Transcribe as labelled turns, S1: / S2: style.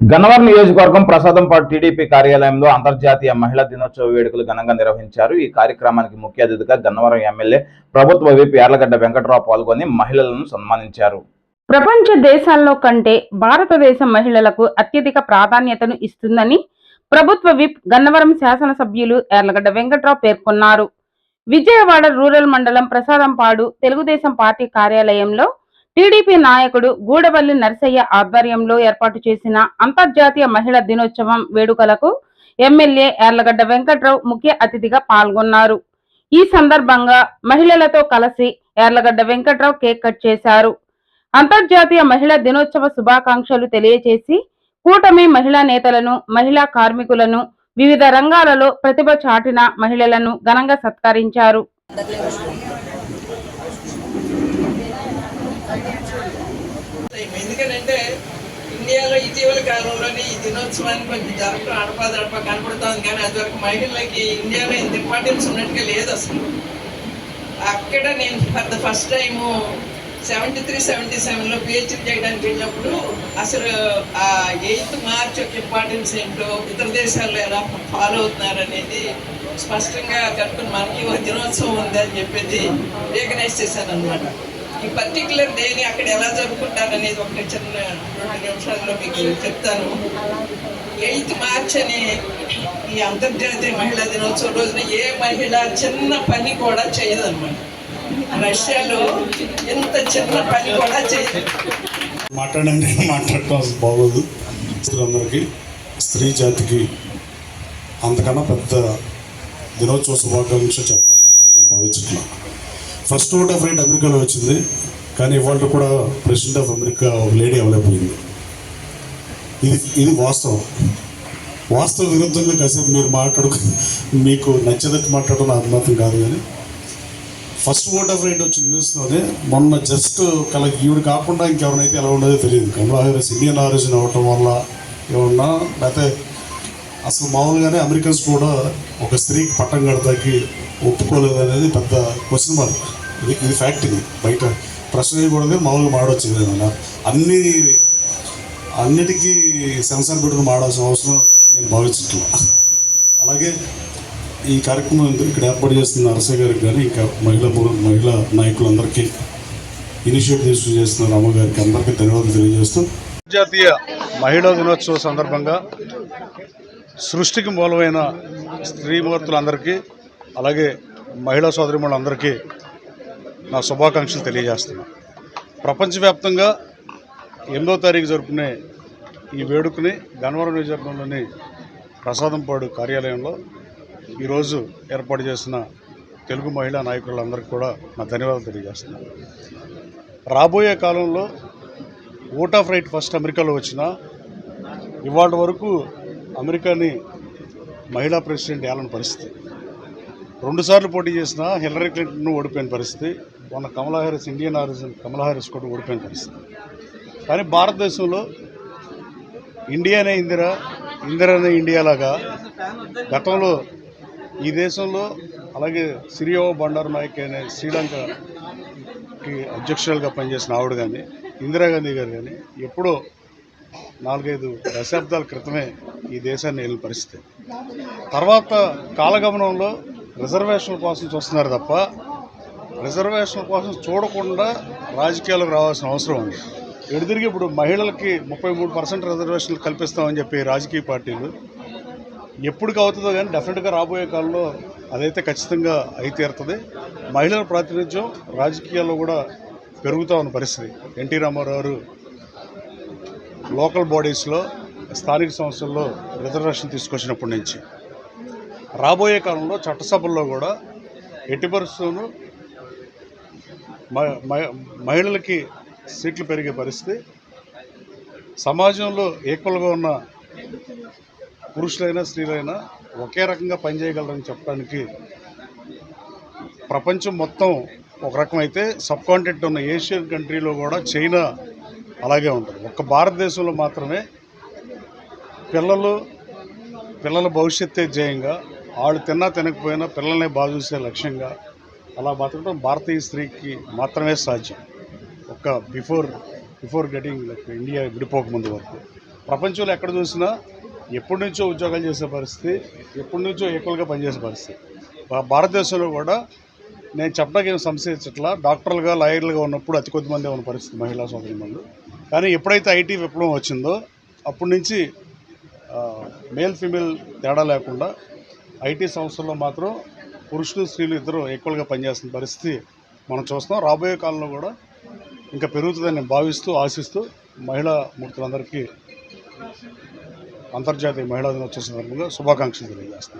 S1: గన్నవరం నియోజకవర్గం ప్రసాదంపాటు టీడీపీ కార్యాలయంలో అంతర్జాతీయ మహిళా దినోత్సవ వేడుకలు ఘనంగా నిర్వహించారు. ఈ కార్యక్రమానికి ముఖ్య అతిథిగా గన్నవరం ఎమ్మెల్యే ప్రభుత్వ విప్ యార్లగడ్డ వెంకటరావు పాల్గొని మహిళలను సన్మానించారు.
S2: ప్రపంచ దేశాల్లో కంటే భారతదేశం మహిళలకు అత్యధిక ప్రాధాన్యతను ఇస్తుందని ప్రభుత్వ విప్ గన్నవరం శాసనసభ్యులు యార్లగడ్డ వెంకట్రావు పేర్కొన్నారు. విజయవాడ రూరల్ మండలం ప్రసాదంపాడు తెలుగుదేశం పార్టీ కార్యాలయంలో టీడీపీ నాయకుడు గూడవల్లి నరసయ్య ఆధ్వర్యంలో ఏర్పాటు చేసిన అంతర్జాతీయ మహిళా దినోత్సవం వేడుకలకు ఎమ్మెల్యే ఎర్లగడ్డ వెంకట్రావు ముఖ్య అతిథిగా పాల్గొన్నారు. ఈ సందర్భంగా మహిళలతో కలిసి ఎర్లగడ్డ వెంకట్రావు కేక్ కట్ చేశారు. అంతర్జాతీయ మహిళా దినోత్సవ శుభాకాంక్షలు తెలియజేసి కూటమి మహిళా నేతలను మహిళా కార్మికులను వివిధ రంగాలలో ప్రతిభ చాటిన మహిళలను ఘనంగా సత్కరించారు
S3: ఎందుకంటే ఇండియాలో ఇటీవల కాలంలోనే ఈ దినోత్సవాన్ని కొంచెం జరపడం అడపా దడప కనపడుతోంది కానీ అది మహిళలకి ఇండియాలో ఇంత ఇంపార్టెన్స్ ఉన్నట్టుగా లేదు అసలు. అక్కడ నేను for the first time seventy three seventy సెవెన్లో పిహెచ్డీ చేయడానికి వెళ్ళినప్పుడు అసలు ఆ ఎయిత్ మార్చ్ యొక్క ఇంపార్టెన్స్ ఏంటో ఇతర దేశాల్లో ఎలా ఫాలో అవుతున్నారు అనేది స్పష్టంగా కనుక్కుని మనకి ఒక దినోత్సవం ఉంది అని చెప్పేది రికగ్నైజ్ చేశాను అనమాట ఈ పర్టికులర్ డేని అక్కడ ఎలా జరుపుకుంటారు అనేది ఒక చిన్న రెండు నిమిషాల్లో మీకు చెప్తాను. ఎయిత్ మార్చ్ అనే ఈ అంతర్జాతీయ మహిళా దినోత్సవం రోజున ఏ మహిళ చిన్న పని కూడా చేయదన్నమాట. రష్యాలో ఎంత చిన్న పని కూడా చేయదు.
S4: మాట్లాడండి మాట్లాడటం బాగోదు. స్త్రీలందరికీ స్త్రీ జాతికి అంతకన్నా పెద్ద దినోత్సవ శుభాకాంక్షలు చెప్పాలని నేను భావించుకున్నాను ఫస్ట్ ఓట్ ఆఫ్ రైట్ అమెరికాలో వచ్చింది కానీ ఇవాళ కూడా ప్రెసిడెంట్ ఆఫ్ అమెరికా ఒక లేడీ అవ్వలేకపోయింది ఇది ఇది వాస్తవం. వాస్తవ విరుద్ధంగా కాసేపు మీరు మాట్లాడుకు మీకు నచ్చదట్టు మాట్లాడడం నాకు మాత్రం కాదు కానీ ఫస్ట్ ఓట్ ఆఫ్ రైట్ వచ్చిన న్యూస్లోనే మొన్న జస్ట్ కల ఈవిడ కాకుండా ఇంకెవరినైతే ఎలా ఉండదో తెలియదు. కమలా హారీస్ ఇండియన్ ఆరిజిన్ అవ్వటం వల్ల ఏమన్నా లేకపోతే అసలు మామూలుగానే అమెరికన్స్ కూడా ఒక స్త్రీకి పట్టం కడతాకి ఒప్పుకోలేదు అనేది పెద్ద క్వశ్చన్ మార్క్. ఇది ఇది ఫ్యాక్ట్ ఇది. బయట ప్రశ్న చేయకూడదు మామూలుగా మాడవచ్చు ఏదైనా అన్ని అన్నిటికీ సెన్సార్ పెట్టుకుని మాడాల్సిన అవసరం నేను భావించట్లా అలాగే ఈ కార్యక్రమం ఇక్కడ ఏర్పాటు చేస్తున్న నరసయ్య గారికి కానీ ఇంకా మహిళా మహిళా నాయకులందరికీ ఇనిషియేటివ్ చేస్తున్న రామగారికి అందరికీ ధన్యవాదాలు తెలియజేస్తూ
S5: అంతర్జాతీయ మహిళా దినోత్సవ సందర్భంగా సృష్టికి మూలమైన స్త్రీమూర్తులందరికీ అలాగే మహిళా సోదరిమణులందరికీ నా శుభాకాంక్షలు తెలియజేస్తున్నా. ప్రపంచవ్యాప్తంగా ఎనిమిదో తారీఖు జరుపుకునే ఈ వేడుకని గన్నవరం నియోజకవర్గంలోని ప్రసాదంపాడు కార్యాలయంలో ఈరోజు ఏర్పాటు చేసిన తెలుగు మహిళా నాయకులందరికీ కూడా నా ధన్యవాదాలు తెలియజేస్తున్నాను రాబోయే కాలంలో ఓట్ ఆఫ్ రైట్ ఫస్ట్ అమెరికాలో వచ్చిన ఇవాళ వరకు అమెరికాని మహిళా ప్రెసిడెంట్ ఏలని పరిస్థితి. రెండుసార్లు పోటీ చేసిన హిల్లరీ క్లింటన్ను ఓడిపోయిన పరిస్థితి. మొన్న Kamala Harris Indian origin Kamala Harris కూడా ఓడిపోయిన పరిస్థితి. కానీ భారతదేశంలో ఇండియానే ఇందిరా ఇందిరానే ఇండియా లాగా గతంలో ఈ దేశంలో అలాగే సిరియో బండారు నాయక్ అనే శ్రీలంకకి అధ్యక్షురాలుగా పనిచేసిన ఆవిడ కానీ ఇందిరాగాంధీ గారు కానీ ఎప్పుడో నాలుగైదు దశాబ్దాల క్రితమే ఈ దేశాన్ని వెళ్ళిన పరిస్థితి. తర్వాత కాలగమనంలో రిజర్వేషన్ల కోసం చూస్తున్నారు తప్ప రిజర్వేషన్ల కోసం చూడకుండా రాజకీయాలకు రావాల్సిన అవసరం ఉంది. ఎడిదిరిగి ఇప్పుడు మహిళలకి ముప్పై మూడు పర్సెంట్ రిజర్వేషన్లు కల్పిస్తామని చెప్పి రాజకీయ పార్టీలు ఎప్పటికి అవుతుందో కానీ డెఫినెట్గా రాబోయే కాలంలో అదైతే ఖచ్చితంగా అయి తీరుతుంది. మహిళల ప్రాతినిధ్యం రాజకీయాల్లో కూడా పెరుగుతూ ఉన్న పరిస్థితి. ఎన్టీ రామారావు లోకల్ బాడీస్లో స్థానిక సంస్థల్లో రిజర్వేషన్ తీసుకొచ్చినప్పటి నుంచి. రాబోయే కాలంలో చట్టసభల్లో కూడా ఎట్టి పరిస్థితులను మహిళలకి సీట్లు పెరిగే పరిస్థితి. సమాజంలో ఈక్వల్గా ఉన్న పురుషులైనా స్త్రీలైనా ఒకే రకంగా పనిచేయగలరని చెప్పడానికి ప్రపంచం మొత్తం ఒక రకమైతే సబ్ కాంటినెంట్ ఉన్న ఏషియన్ కంట్రీలో కూడా చైనా అలాగే ఉంటుంది. ఒక్క భారతదేశంలో మాత్రమే పిల్లలు పిల్లల భవిష్యత్తే ధ్యేయంగా వాళ్ళు తిన్నా తినకపోయినా పిల్లల్ని బాగా చూసే లక్ష్యంగా అలా బతకడం భారతీయ స్త్రీకి మాత్రమే సాధ్యం. ఒక్క before before getting like India విడిపోకముందు వరకు. ప్రపంచంలో ఎక్కడ చూసినా ఎప్పటి నుంచో ఉద్యోగాలు చేసే పరిస్థితి ఎప్పటి నుంచో ఈక్వల్గా పనిచేసే పరిస్థితి. భారతదేశంలో కూడా నేను చెప్పడానికి ఏం సంశయించట్లా డాక్టర్లుగా లాయర్లుగా ఉన్నప్పుడు అతి కొద్ది మంది ఉన్న పరిస్థితి మహిళా సోదరిమణులు కానీ ఎప్పుడైతే ఐటీ విప్లవం వచ్చిందో అప్పటి నుంచి మేల్ ఫీమేల్ తేడా లేకుండా ఐటీ సంస్థల్లో మాత్రం పురుషులు స్త్రీలు ఇద్దరు ఈక్వల్గా పనిచేస్తున్న పరిస్థితి మనం చూస్తున్నాం. రాబోయే కాలంలో కూడా ఇంకా పెరుగుతుందని భావిస్తూ ఆశిస్తూ మహిళా మూర్తులందరికీ అంతర్జాతీయ మహిళా దినోత్సవ సందర్భంగా శుభాకాంక్షలు తెలియజేస్తున్నాను